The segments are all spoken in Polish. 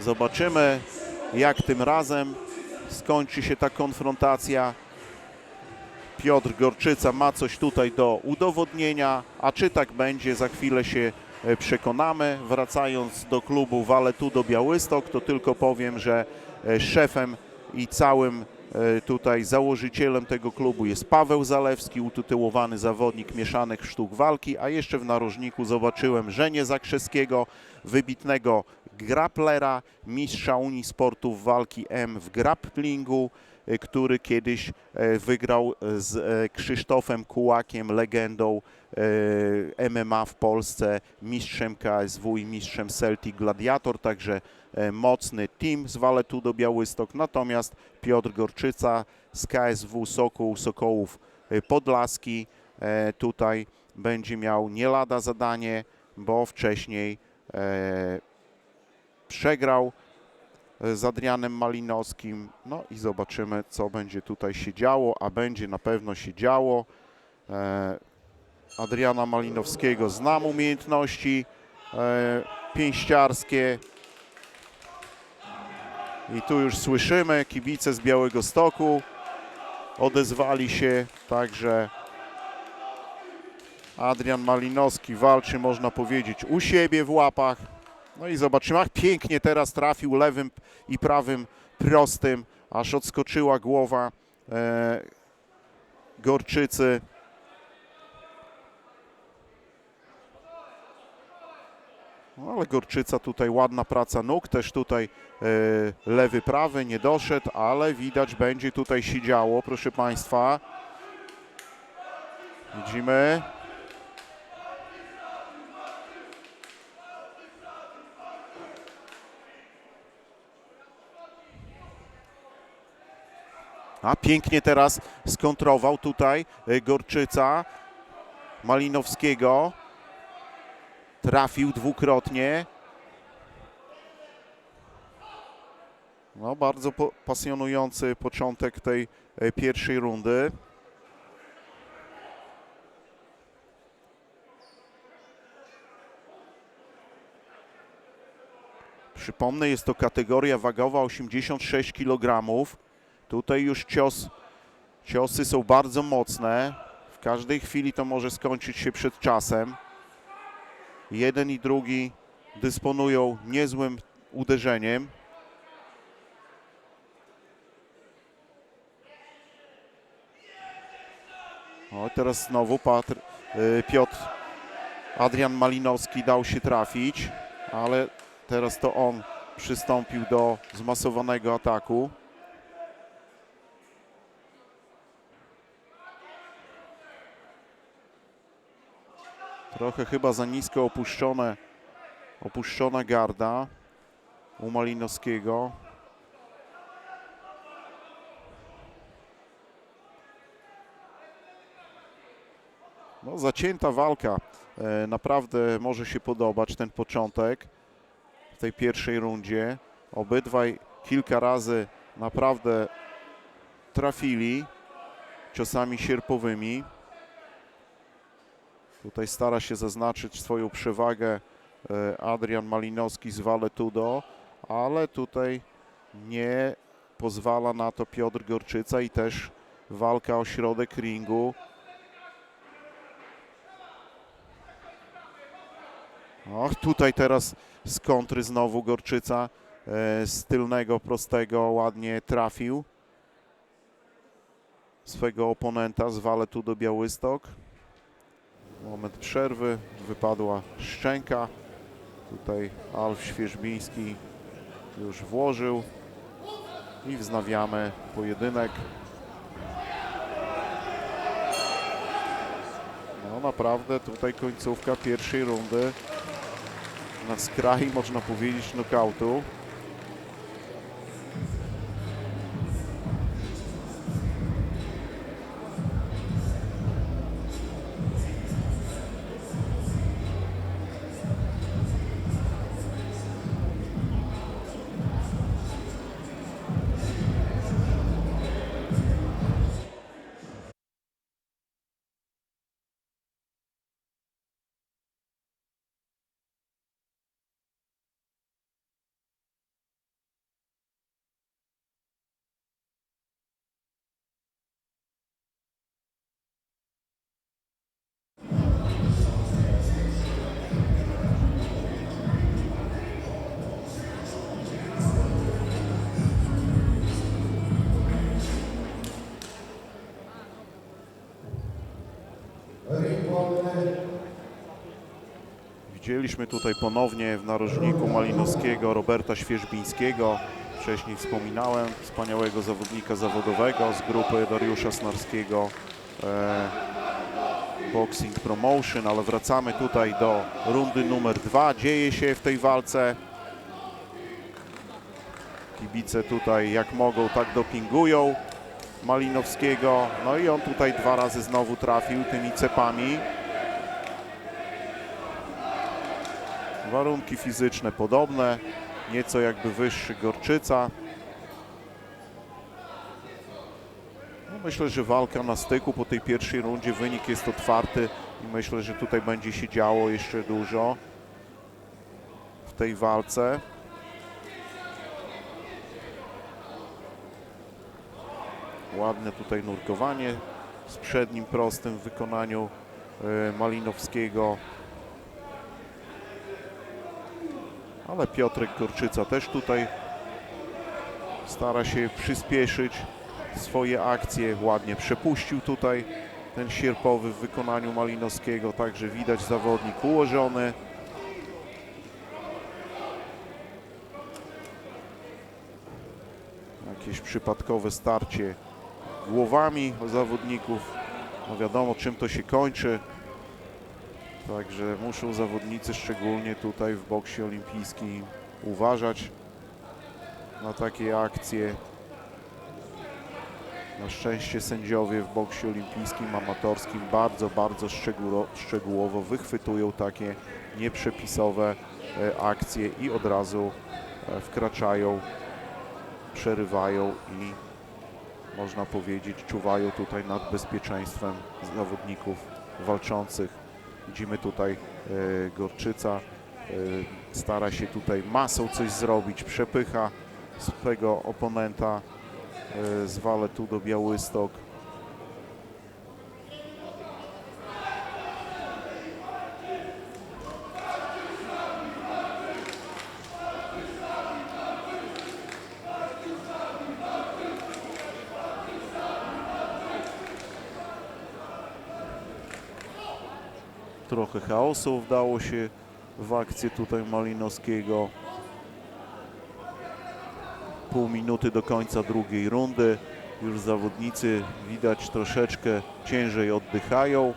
Zobaczymy, jak tym razem skończy się ta konfrontacja. Piotr Gorczyca ma coś tutaj do udowodnienia, a czy tak będzie, za chwilę się e, przekonamy. Wracając do klubu Waletudo Białystok, to tylko powiem, że e, szefem i całym tutaj założycielem tego klubu jest Paweł Zalewski, utytułowany zawodnik mieszanych sztuk walki, a jeszcze w narożniku zobaczyłem Żenię Zakrzeskiego, wybitnego graplera, mistrza Unii Sportów Walki M w grapplingu, e, który kiedyś e, wygrał z e, Krzysztofem Kułakiem, legendą e, MMA w Polsce, mistrzem KSW i mistrzem Celtic Gladiator, także e, mocny team z Waletudo Białystok. Natomiast Piotr Gorczyca z KSW Sokół, Sokołów e, Podlaski e, tutaj będzie miał nie lada zadanie, bo wcześniej e, przegrał e, z Adrianem Malinowskim. No i zobaczymy, co będzie tutaj się działo, a będzie na pewno się działo. E, Adriana Malinowskiego znam umiejętności e, pięściarskie. I tu już słyszymy, kibice z Białego Stoku odezwali się, także Adrian Malinowski walczy, można powiedzieć, u siebie w łapach. No i zobaczymy, ach, pięknie teraz trafił lewym i prawym prostym, aż odskoczyła głowa e, Gorczycy. Ale Gorczyca tutaj ładna praca nóg, też tutaj e, lewy, prawy nie doszedł, ale widać będzie tutaj się działo, proszę Państwa. Widzimy. A pięknie teraz skontrował tutaj e, Gorczyca Malinowskiego. Trafił dwukrotnie. No, bardzo po, pasjonujący początek tej e, pierwszej rundy. Przypomnę, jest to kategoria wagowa 86 kg. Tutaj już cios, ciosy są bardzo mocne. W każdej chwili to może skończyć się przed czasem. Jeden i drugi dysponują niezłym uderzeniem. O, teraz znowu Patr, y, Piotr Adrian Malinowski dał się trafić, ale teraz to on przystąpił do zmasowanego ataku. Trochę chyba za nisko opuszczone, opuszczona garda u Malinowskiego. No, zacięta walka. E, naprawdę może się podobać ten początek w tej pierwszej rundzie. Obydwaj kilka razy naprawdę trafili ciosami sierpowymi. Tutaj stara się zaznaczyć swoją przewagę e, Adrian Malinowski z Valetudo, ale tutaj nie pozwala na to Piotr Gorczyca i też walka o środek ringu. Och, tutaj teraz z kontry znowu Gorczyca e, z tylnego prostego ładnie trafił swego oponenta z Valetudo Białystok. Moment przerwy, wypadła szczęka. Tutaj Alf Świeżbiński już włożył i wznawiamy pojedynek. No naprawdę tutaj końcówka pierwszej rundy na skraj, można powiedzieć, nokautu. Widzieliśmy tutaj ponownie w narożniku Malinowskiego Roberta Świeżbińskiego. Wcześniej wspominałem wspaniałego zawodnika zawodowego z grupy Dariusza Snarskiego e, Boxing Promotion, ale wracamy tutaj do rundy numer dwa. Dzieje się w tej walce. Kibice tutaj jak mogą, tak dopingują Malinowskiego. No i on tutaj dwa razy znowu trafił tymi cepami. Warunki fizyczne podobne, nieco jakby wyższy Gorczyca. No myślę, że walka na styku po tej pierwszej rundzie, wynik jest otwarty i myślę, że tutaj będzie się działo jeszcze dużo w tej walce. Ładne tutaj nurkowanie z przednim prostym w wykonaniu e, Malinowskiego. Ale Piotrek Korczyca też tutaj stara się przyspieszyć swoje akcje. Ładnie przepuścił tutaj ten sierpowy w wykonaniu Malinowskiego. Także widać zawodnik ułożony. Jakieś przypadkowe starcie głowami zawodników. No wiadomo czym to się kończy. Także muszą zawodnicy, szczególnie tutaj w boksie olimpijskim, uważać na takie akcje. Na szczęście sędziowie w boksie olimpijskim, amatorskim bardzo, bardzo szczegóło- szczegółowo wychwytują takie nieprzepisowe e, akcje i od razu e, wkraczają, przerywają i można powiedzieć czuwają tutaj nad bezpieczeństwem zawodników walczących. Widzimy tutaj e, Gorczyca e, stara się tutaj masą coś zrobić, przepycha swego oponenta e, z Waletu do Białystok. Trochę chaosu wdało się w akcję tutaj Malinowskiego. Pół minuty do końca drugiej rundy. Już zawodnicy widać troszeczkę ciężej oddychają.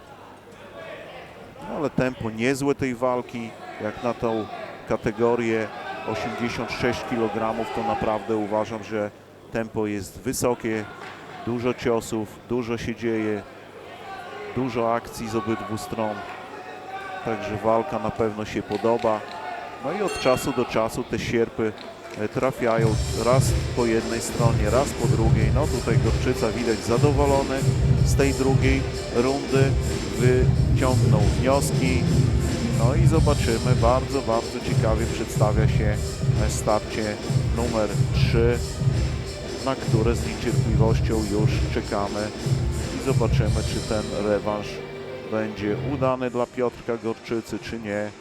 Ale tempo niezłe tej walki. Jak na tą kategorię 86 kg to naprawdę uważam, że tempo jest wysokie. Dużo ciosów, dużo się dzieje. Dużo akcji z obydwu stron. Także walka na pewno się podoba. No i od czasu do czasu te sierpy e, trafiają raz po jednej stronie, raz po drugiej. No tutaj Gorczyca widać zadowolony z tej drugiej rundy. Wyciągnął wnioski. No i zobaczymy. Bardzo, bardzo ciekawie przedstawia się e, starcie numer 3, na które z niecierpliwością już czekamy. I zobaczymy, czy ten rewanż będzie udany dla Piotrka Gorczycy, czy nie.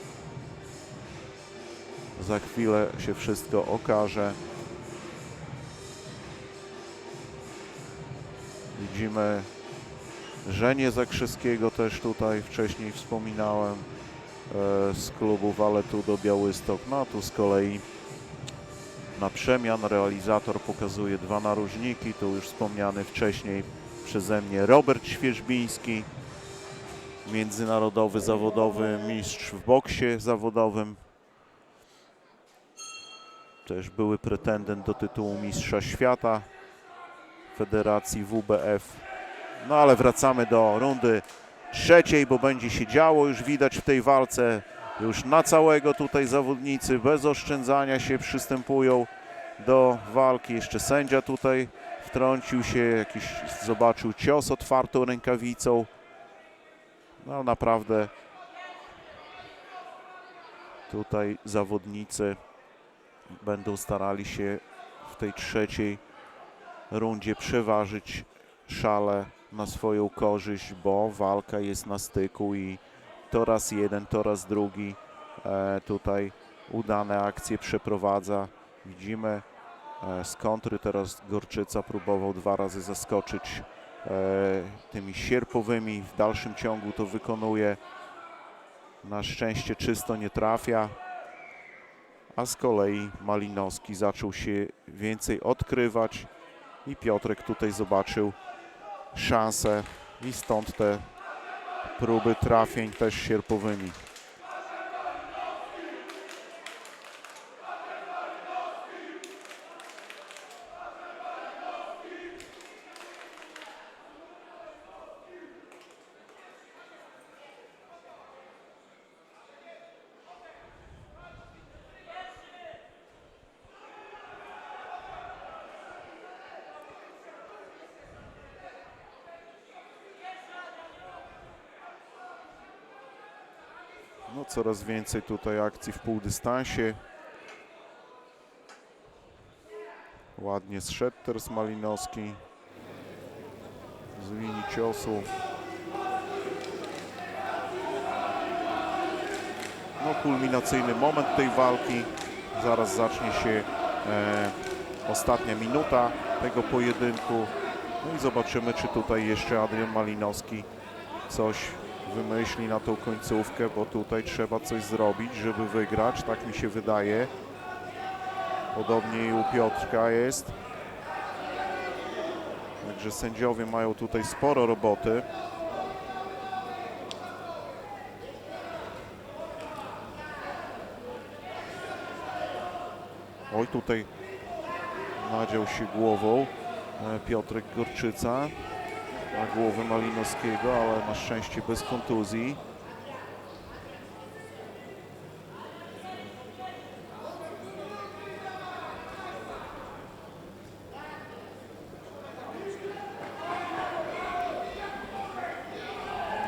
Za chwilę się wszystko okaże. Widzimy Żenię Zakrzyskiego też tutaj wcześniej wspominałem e, z klubu Waletu do Białystok. No a tu z kolei na przemian realizator pokazuje dwa narożniki. Tu już wspomniany wcześniej przeze mnie Robert Świeżbiński międzynarodowy zawodowy mistrz w boksie zawodowym. Też były pretendent do tytułu mistrza świata Federacji WBF. No ale wracamy do rundy trzeciej, bo będzie się działo. Już widać w tej walce już na całego tutaj zawodnicy bez oszczędzania się przystępują do walki. Jeszcze sędzia tutaj wtrącił się, jakiś zobaczył cios otwartą rękawicą. No naprawdę tutaj zawodnicy będą starali się w tej trzeciej rundzie przeważyć szale na swoją korzyść, bo walka jest na styku i to raz jeden, to raz drugi e, tutaj udane akcje przeprowadza. Widzimy e, z kontry teraz Gorczyca próbował dwa razy zaskoczyć tymi sierpowymi. W dalszym ciągu to wykonuje. Na szczęście czysto nie trafia. A z kolei Malinowski zaczął się więcej odkrywać i Piotrek tutaj zobaczył szansę i stąd te próby trafień też sierpowymi. No coraz więcej tutaj akcji w półdystansie. Ładnie zszedł teraz Malinowski. Z linii ciosu. No kulminacyjny moment tej walki. Zaraz zacznie się e, ostatnia minuta tego pojedynku. No i zobaczymy, czy tutaj jeszcze Adrian Malinowski coś wymyśli na tą końcówkę, bo tutaj trzeba coś zrobić, żeby wygrać, tak mi się wydaje. Podobnie i u Piotrka jest. Także sędziowie mają tutaj sporo roboty. Oj, tutaj nadział się głową e, Piotrek Gorczyca na głowę Malinowskiego, ale na szczęście bez kontuzji.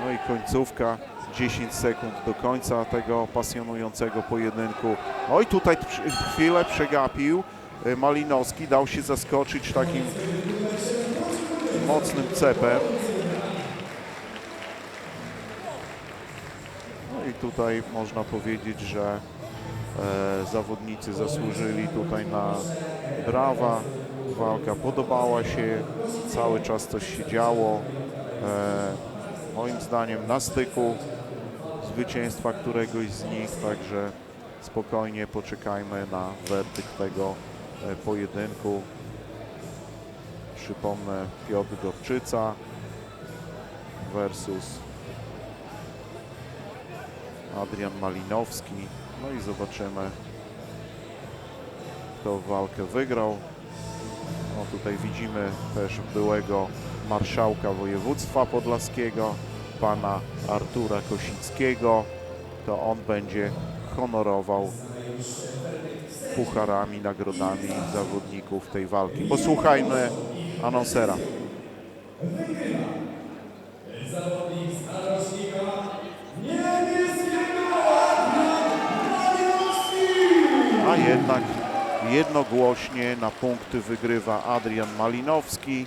No i końcówka. 10 sekund do końca tego pasjonującego pojedynku. Oj, tutaj przy- chwilę przegapił y, Malinowski, dał się zaskoczyć takim mocnym cepem. No i tutaj można powiedzieć, że e, zawodnicy zasłużyli tutaj na brawa. Walka podobała się, cały czas coś się działo. E, moim zdaniem na styku zwycięstwa któregoś z nich, także spokojnie poczekajmy na werdykt tego e, pojedynku. Przypomnę Piotr Gorczyca versus Adrian Malinowski. No i zobaczymy, kto walkę wygrał. No tutaj widzimy też byłego marszałka województwa podlaskiego, pana Artura Kosickiego. To on będzie honorował pucharami, nagrodami zawodników tej walki. Posłuchajmy anonsera. A jednak jednogłośnie na punkty wygrywa Adrian Malinowski.